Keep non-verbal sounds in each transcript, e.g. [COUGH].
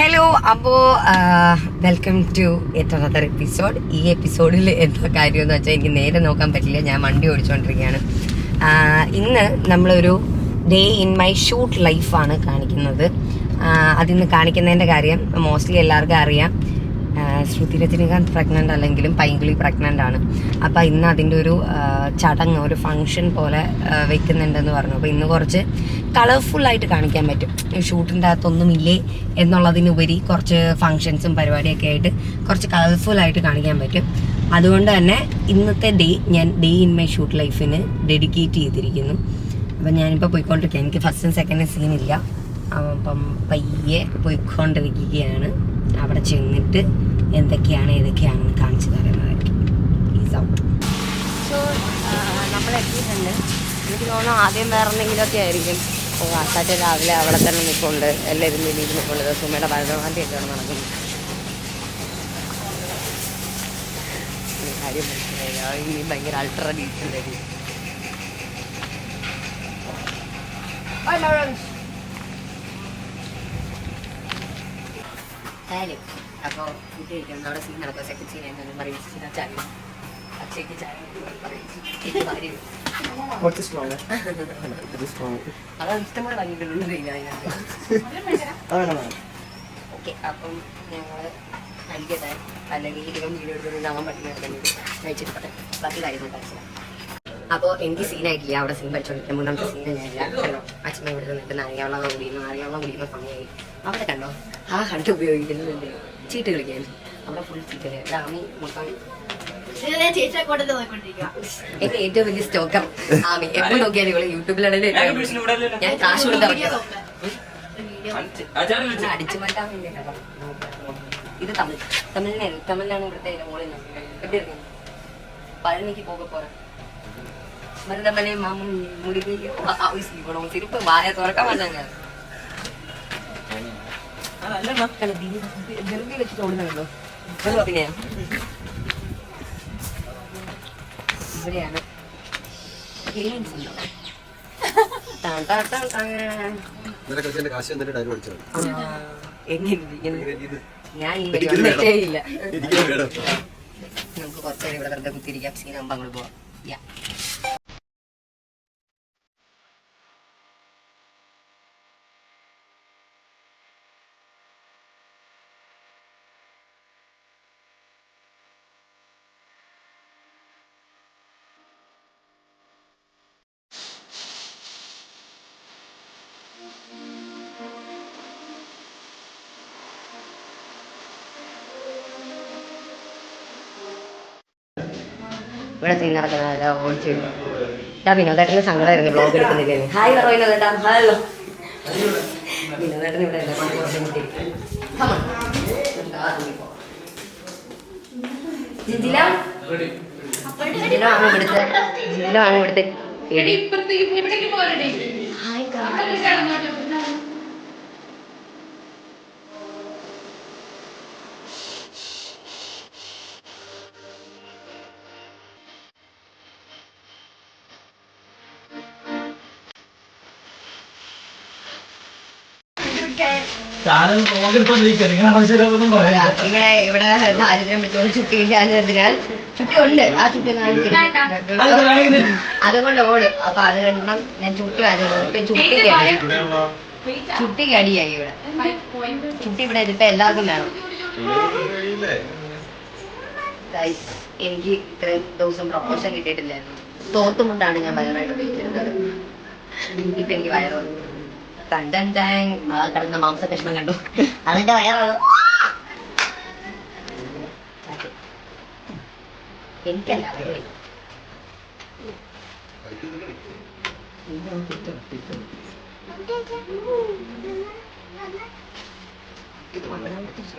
Hello അപ്പോ welcome to another episode ഈ എപ്പിസോഡിൽ എന്താ കാര്യം എന്ന് വെച്ചാൽ എനിക്ക് നേരെ നോക്കാൻ പറ്റില്ല. ഞാൻ വണ്ടി ഓടിച്ചുകൊണ്ടിരിക്കുകയാണ് ഇന്ന് നമ്മളൊരു ഡേ ഇൻ മൈ ഷൂട്ട് ലൈഫാണ് കാണിക്കുന്നത്. അതിന്ന് കാണിക്കുന്നതിന്റെ കാര്യം മോസ്റ്റ്ലി എല്ലാവർക്കും അറിയാം. ശ്രുതി രജനികാന്ത് പ്രഗ്നന്റ് അല്ലെങ്കിലും പൈങ്കിളി പ്രഗ്നന്റ് ആണ്. അപ്പോൾ ഇന്ന് അതിന്റെ ഒരു ചടങ്ങ് ഒരു ഫങ്ഷൻ പോലെ വെക്കുന്നുണ്ടെന്ന് പറഞ്ഞു. അപ്പോൾ ഇന്ന് കുറച്ച് കളർഫുള്ളായിട്ട് കാണിക്കാൻ പറ്റും. ഷൂട്ടിന്റെ അകത്തൊന്നും ഇല്ലേ എന്നുള്ളതിനുപരി കുറച്ച് ഫങ്ഷൻസും പരിപാടിയൊക്കെ ആയിട്ട് കുറച്ച് കളർഫുള്ളായിട്ട് കാണിക്കാൻ പറ്റും. അതുകൊണ്ട് തന്നെ ഇന്നത്തെ ഡേ ഞാൻ ഡേ ഇൻ മൈ ഷൂട്ട് ലൈഫിന് ഡെഡിക്കേറ്റ് ചെയ്തിരിക്കുന്നു. അപ്പം ഞാനിപ്പോൾ പോയിക്കൊണ്ടിരിക്കുക എനിക്ക് ഫസ്റ്റും സെക്കൻഡും സീനില്ല അപ്പം പയ്യെ പോയിക്കൊണ്ടിരിക്കുകയാണ്. അവിടെ ചെന്നിട്ട് എന്തൊക്കെയാണ് ഏതൊക്കെയാണെന്ന് കാണിച്ചു തരുന്നതായിരിക്കും. ഈസ് ഔട്ട് സോ നമ്മൾ എത്തിയിട്ടുണ്ട്. എനിക്ക് തോന്നുന്നു ആദ്യം വേറെ എന്തെങ്കിലുമൊക്കെ ആയിരിക്കും. ഓ ആസാട്ട് രാവിലെ അവിടെ തന്നെ നിൽപ്പുണ്ട്. എല്ലാവരും വലിയ നിൽപ്പുണ്ട്. സുമയുടെ ഭരതനാട്യം ഒക്കെ അവിടെ നടക്കുന്നു ഒരു കാര്യം മനസ്സിലായി. ഇനി ഭയങ്കര അൾട്രാ ഡീറ്റെയിലായിരിക്കും ഹലോ അപ്പോൾ ഫുഡ് അവിടെ സീൻ നടക്കുക സെക്കൻഡ് സീൻ എന്നൊന്നും പറയും സീന ചായ അച്ഛയ്ക്ക് ചായ [LAUGHS] അതാണ് ഇത് അതാണ് വേണം ഓക്കെ അപ്പം ഞങ്ങൾ കഴിക്കട്ടെ അല്ലെങ്കിൽ ഇധികം വീഡിയോ എടുത്തുകൊണ്ട് പറ്റുന്ന കഴിച്ചിട്ട് ബാക്കി കാര്യങ്ങൾ അപ്പോൾ എനിക്ക് സീനായിട്ടില്ല അവിടെ സീൻ പഠിച്ചോണ്ടിരിക്കുക മൂന്നാമത്തെ സീൻ ഞാനില്ല കണ്ടോ? അച്ഛൻ ഇവിടെ നിന്നിട്ട് നാരിയാവളം കുടിക്കുന്നു നാരിയാവളം കുടിക്കുന്ന സമയമായി അവിടെ കണ്ടോ? ആ കണ്ട് ഉപയോഗിക്കുന്നുണ്ട്. ചീട്ട് കളിക്കാൻ. അവിടെ ഫുൾ ചീട്ട് ഡാമി മൊത്തം. എന്റെ ഏറ്റവും വലിയ സ്റ്റോക്കർ ആമി എപ്പോ നോക്കിയാലും ഇവൾ യൂട്യൂബിലാണല്ലേ ഞാൻ കാശ് കൊടുത്തിറങ്ങിയത് അടിച്ചു മാറ്റാൻ വേണ്ടി ഇത് തമിഴ്. തമിഴിനെ തമിഴിലാണ് ഇവിടുത്തെ മോളിൽ എപ്പി ഇരിക്കും പഴനിക്ക് പോക പോറേ மருதமலை மாமன் முடிக்கையோ சிரிப்பு வாய துறக்க மாட்டாங்க ഇവിടെയാണ്? ഞാൻ ഇല്ല. നമുക്ക് കുറച്ചേരം ഇവിടെ വെറുതെ കുത്തിരിക്കാം സീനാകുമ്പോ അങ്ങോട്ട് പോവാം. ഇവിടെ സീൻ നടക്കുന്നതല്ല ഓടിച്ചു ഞാൻ വിനോദേട്ടന് സങ്കടമായിരുന്നു ബ്ലോഗ് എടുക്കുന്നില്ലേ ഹായ് പറ വിനോദേട്ടാ ഹലോ വിനോദേട്ടൻ ഇവിടെ കുറച്ച് മുട്ടിയിരിക്കും. Come ചാനൽ പറയാ ഇവിടെ ദാരിദ്ര്യം വിട്ടുകൊണ്ട് ഇല്ലാതിനാൽ ആ അതുകൊണ്ട് ഓട് അപ്പൊ അത് കണ്ടണം ഞാൻ അടിയാ ചുട്ടിക്ക് അടിയായി ഇവിടെ. ചുട്ടി ഇവിടെ ഇപ്പൊ എല്ലാവർക്കും വേണം. എനിക്ക് ഇത്രയും ദിവസം പ്രൊപ്പോസൽ കിട്ടിയിട്ടില്ലായിരുന്നു. തോത്തുമുണ്ടാണ് ഞാൻ വയറായിട്ട് ഇപ്പൊ എനിക്ക് വയറ് കിടന്ന മാംസ കഷ്ണം കണ്ടു. അതിന്റെ വയറാണ്. എനിക്കല്ല അവരെ. പക്ഷേ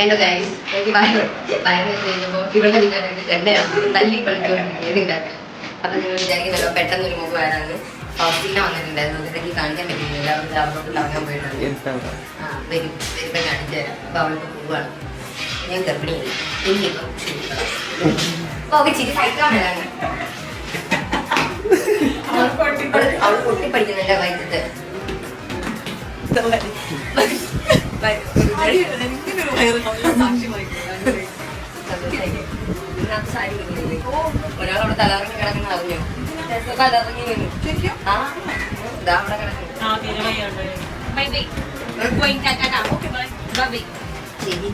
എന്റെ ഗൈസ് പെട്ടെന്ന് ഒരു പോയിട്ടുണ്ട് ആ അപ്പോൾ അവൾക്ക് ഞാൻ വൈദ്യുത്ത് ഒരാളവിടെ തലറങ്ങി കിടക്കുന്ന അറിഞ്ഞു തലറങ്ങി വീണു ആ ഇതാ അവിടെ കിടക്കുന്നു ശരി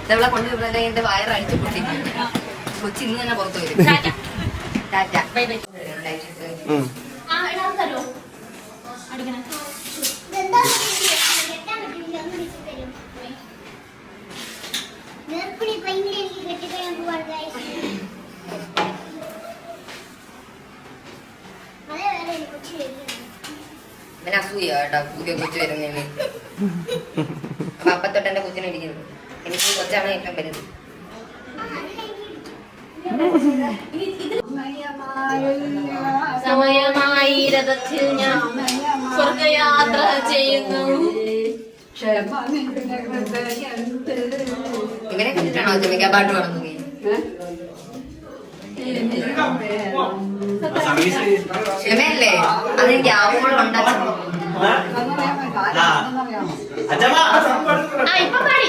ഇതവളെ കൊണ്ട് ഇവിടെ എന്റെ വയറ് അടിച്ചു പൊട്ടിക്കുന്നു കൊച്ചി ഇന്ന് തന്നെ പുറത്തു വരും ടാറ്റ ബൈ ബൈ ആ എടാ അത് തരോ അടിക്കണേ ഗർഭിണി ഭയങ്കര എനിക്ക് കെട്ടിക്കഴിയാൻ പോവാണ് guys. അതേ വേറെ എനിക്ക് കൊച്ചു വരുന്നുണ്ട്. ഇവന് അസൂയ കേട്ടോ പുതിയ കൊച്ചു വരുന്നതിന്. അപ്പൊ അപ്പത്തൊട്ട് എന്റെ കൊച്ചിനെ ഇരിക്കുന്നു. എനിക്ക് കൊച്ചാണ് ഏറ്റവും വലുത്. സമയമായി രഥത്തിൽ ഞാൻ സ്വർഗയാത്ര ചെയ്യുന്നു. ഇവനെ കണ്ടിട്ടാണോ ചെമിക്ക പാട്ട് പാടുന്നത്? ക്ഷമയല്ലേ അതെനിക്ക് ആവുമ്പോൾ ഉണ്ടാക്കുന്നു ആ ഇപ്പൊ പാടി.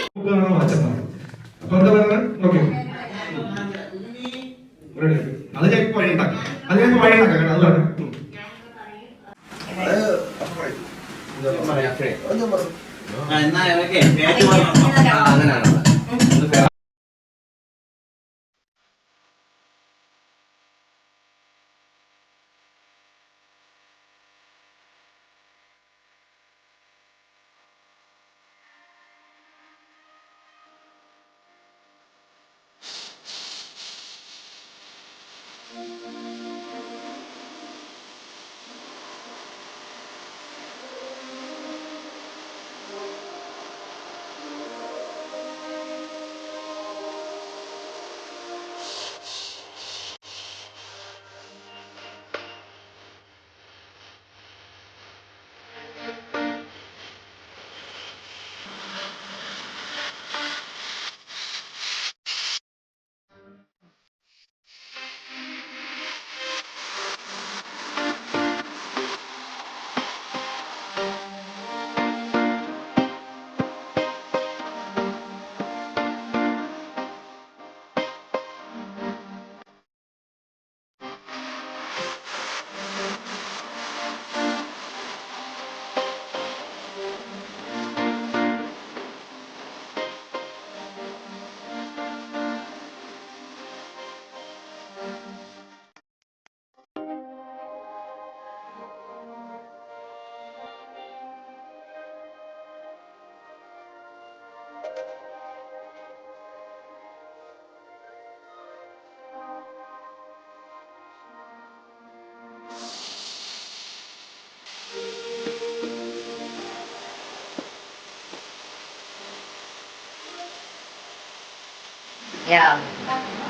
Yeah.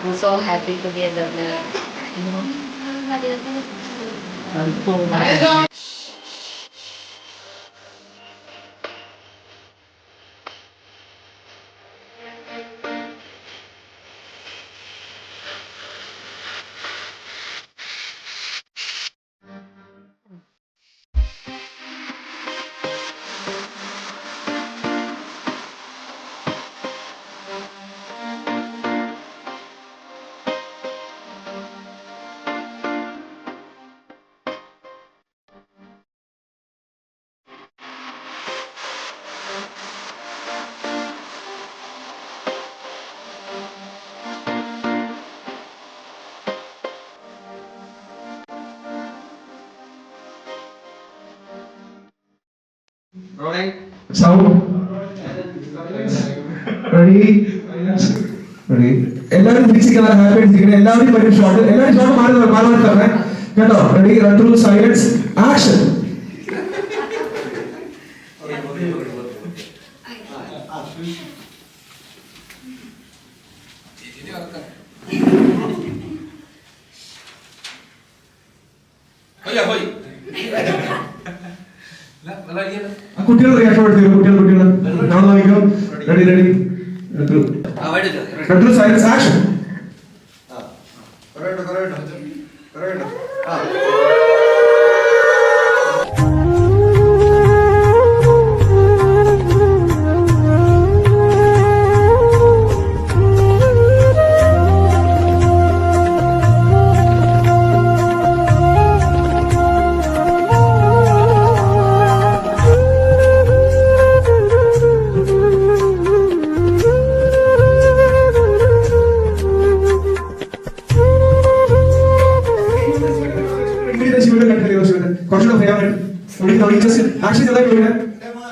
I'm so happy to be a governor. You know? എല്ലാവരും തിരിച്ചിരിക്കുന്ന ഹാപ്പി അടിച്ചിരിക്കണം എല്ലാവരും വരും ഷോട്ട് എല്ലാവരും ഷോട്ട് മാറി മാറി കേട്ടോ? Ready run to silence action satisfaction.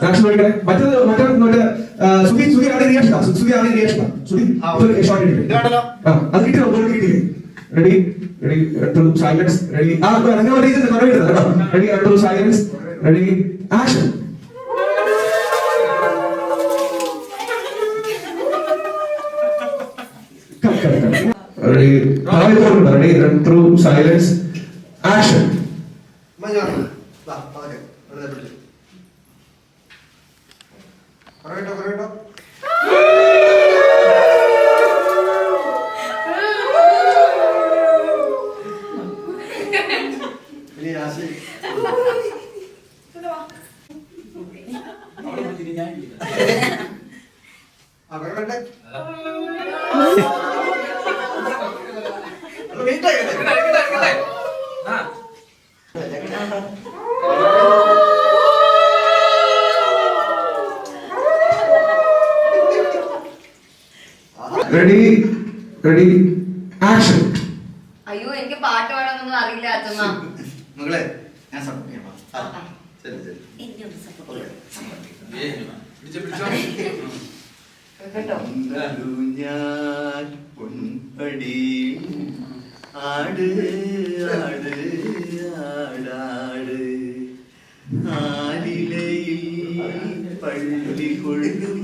Action വിളിക്കണേ മറ്റേത് മറ്റേ മറ്റേ സുധി സുധി ആണ് റിയാക്ഷൻ സുധി ആണ് റിയാക്ഷൻ സുധി ഷോർട്ട് ഇട്ടില്ലേ ആ അത് കിട്ടിയോ ഒരു കിട്ടിയില്ലേ ready ready to silence ready ആ അങ്ങനെ കേട്ടോ ready to silence ready action ready ready to silence action ready ഞാൻ പൊൻപടി പള്ളി കൊള്ളും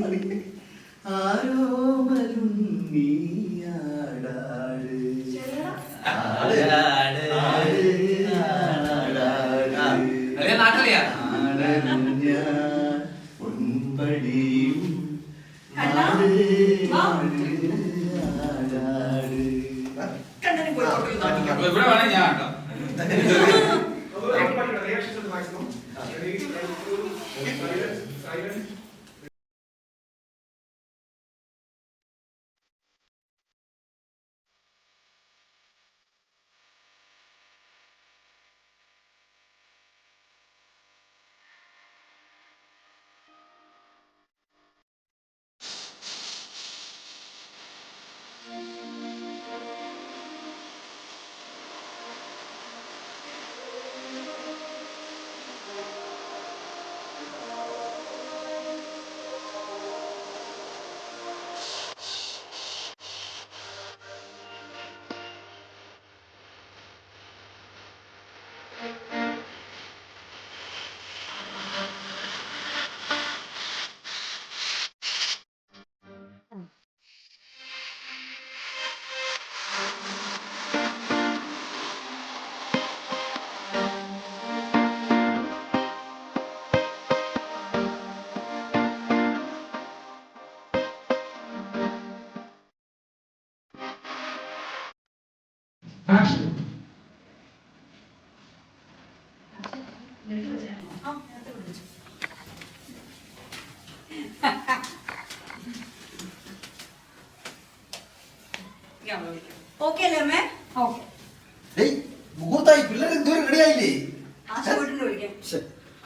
ആരോ മരും നീ ഇവിടെ വേണേ ഞാൻ കേട്ടോ. ആക്ഷൻ ഓക്കെ അല്ലേ അമ്മേ? ഓക്കെ മുഹൂർത്തായി. പിള്ളേർ എന്തോരം റെഡിയായില്ലേ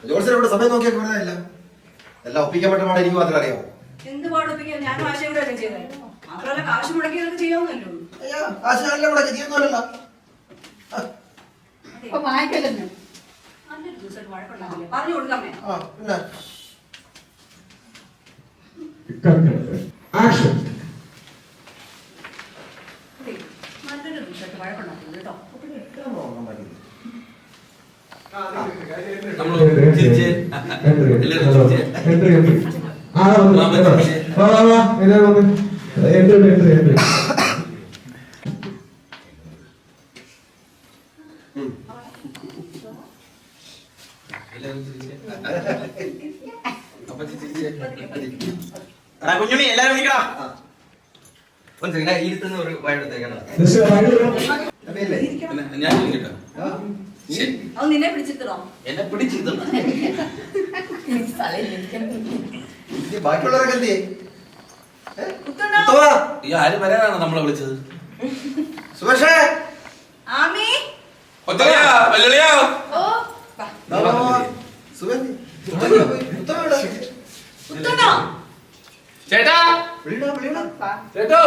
ജോത്സൻ ഇവിടെ സമയം നോക്കിയാൽ എല്ലാം ഒപ്പിക്കാൻ പറ്റുമ്പോൾ എനിക്ക് മാത്രമേ അറിയാവൂ. ആശാനല്ല ഇവിടെ ചെയ്യുന്നല്ലോ ഇപ്പൊ വായിക്കല്ലെന്ന് നല്ലൊരു ദിവസം വഴക്കുണ്ടാവില്ലേ? പറഞ്ഞു കൊടുക്കാമേ ആ പിന്നെ. ആക്ഷൻ നല്ലൊരു ദിവസമായിട്ട് വഴക്കുണ്ടാക്കുന്നു കേട്ടോ? നമ്മൾ ചിരിച്ച്. എല്ലാവരും ചിരിച്ച്. ഇരുത്തുന്ന ഒരു അമ്മയില്ലേ? ഞാൻ വിളിക്കട്ടെ ആ? നിന്നെ പിടിച്ചിട്ടോ എന്നെ ഇത് ബാക്കിയുള്ളവരൊക്കെ ഉത്തമ, ഈ ആര് വരാനാണ് നമ്മളെ വിളിച്ചത്? സുഭേഷേ ആമി? ഒത്തലിയാ വല്ലിളിയാ ഓ. സുഗന്ധി. ഉത്തമ ഉത്തമ? കുത്തുണ്ടോ? ചേട്ടാ. ചേട്ടോ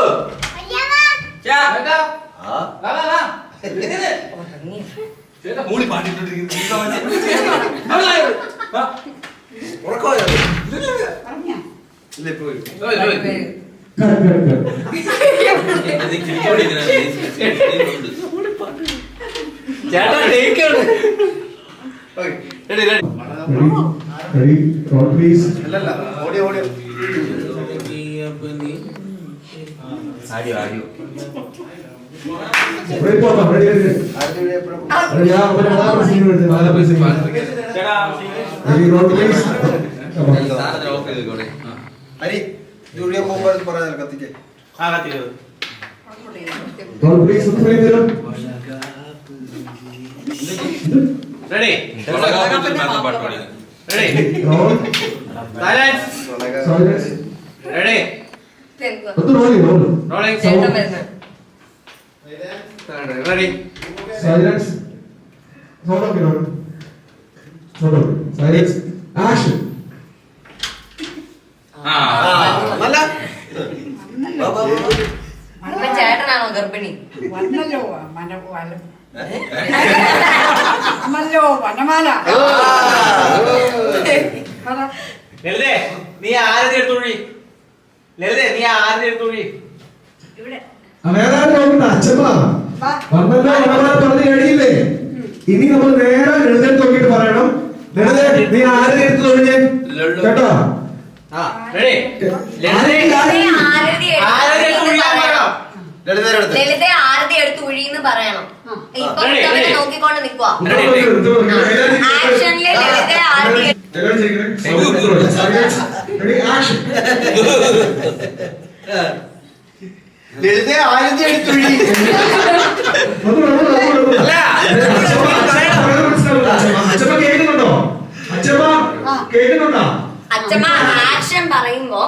ചേട്ടാ ആ. വാ വാ വാ ചേട്ടാ മൂളി പാട്ടിട്ടോണ്ടിരിക്കുന്നു ചേട്ടാ ടേക്കാണ് okay. Ready ready ready ready roll please അല്ലല്ല, ഓടിയോ, ഓടിയോ. ആടിയോ ആടിയോ റെഡി പോകാം റെഡി റെഡി ആരുടെ ഇവിടെ എപ്പോഴും റെഡി ആ ഒരു നാല് സൈലൻസ് സൈലൻസ് ആക്ഷൻ ചേട്ടനാണോ ഗർഭിണി വന്നല്ലോ അമ്മല്ലോ വനമാല. നീ ആരതി എടുത്തോഴി ലളിതേ നീ ആരുടെ വന്നല്ലോ പറഞ്ഞു കഴിഞ്ഞില്ലേ ഇനി നമ്മൾ നേരെ ലളിതയെ നോക്കിയിട്ട് പറയണം. ലളിതേ നീ ആരുടെ എടുത്ത് തൊഴിഞ്ഞേ കേട്ടോ? ആ റെഡി ലളിതേ ലളിതയെ ആരതി എടുത്ത് ഒഴിയാൻ പറയണം. അടുത്ത്. ഇപ്പൊ. നോക്കിക്കൊണ്ട് നിക്കുവാ. ആക്ഷനിലെ ലളിതയെ ആരതി എടുത്ത് ലളിത ആയിരത്തി എടുത്തൊഴി അച്ഛമ്മ കേൾക്കുന്നുണ്ടോ? അച്ഛമ്മ കേൾക്കുന്നുണ്ടോ? അച്ഛമ്മ ആക്ഷൻ പറയുമ്പോ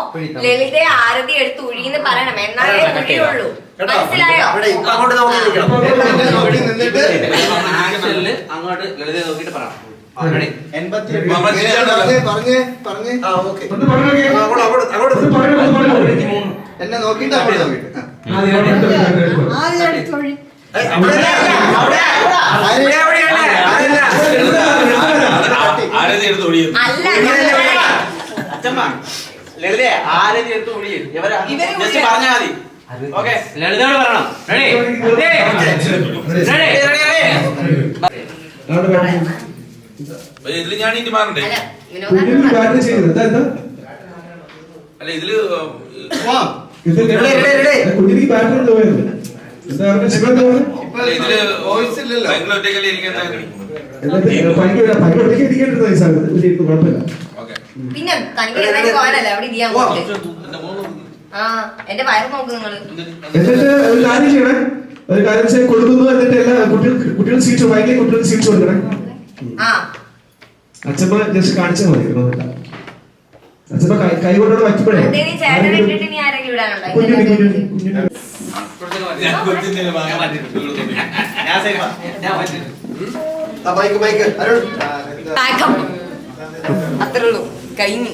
ലളിത ആരതി എടുത്ത് ഉഴിന്ന് പറയണം. എന്നാലേ ഉഴിയുള്ളൂ. മനസ്സിലായോ? അങ്ങോട്ട് നോക്കി നിൽക്കണം. എന്നെ നിന്നിട്ട് അങ്ങോട്ട് ലളിതയെ നോക്കിയിട്ട് പറ റെഡി എന്നെ ഏയ്, അവിടെ, അവിടെ. അവിടെയല്ല, അവിടെയല്ല. എടുത്ത് ഒഴിയും ഇവരെ ജസ്റ്റ്. പറഞ്ഞാൽ മതി. ഓക്കെ. ലളിതയോട് പറയണം. റെഡി? റെഡി? ഇതിൽ ഞാൻ ഇനി മാറണ്ടേ? അല്ല കുഞ്ഞിന് വിനോദാണ് ബാറ്റ് ചെയ്യുന്നത് എന്താ എന്താ അല്ല ഇതിൽ ബാറ്റ് ഓക്കെ. പിന്നെ എന്റെ വയറ് നോക്ക് നിങ്ങൾ. ഒരു കാര്യം ചെയ്യണേ. ഒരു കാര്യം കൊടുക്കുന്നു എന്നിട്ട് എല്ലാ കുട്ടികൾ കുട്ടികൾ സീറ്റ് വൈകി കുട്ടികൾ സീറ്റ് കൊടുക്കണേ. അച്ഛമ്മ ജസ്റ്റ് കാണിച്ചാൽ മതി. അച്ഛമ്മ കൈ കൈ കൊണ്ടോട് ആ, ഇത്. Pack up. അത്രേ ഉള്ളൂ. കഴിഞ്ഞു.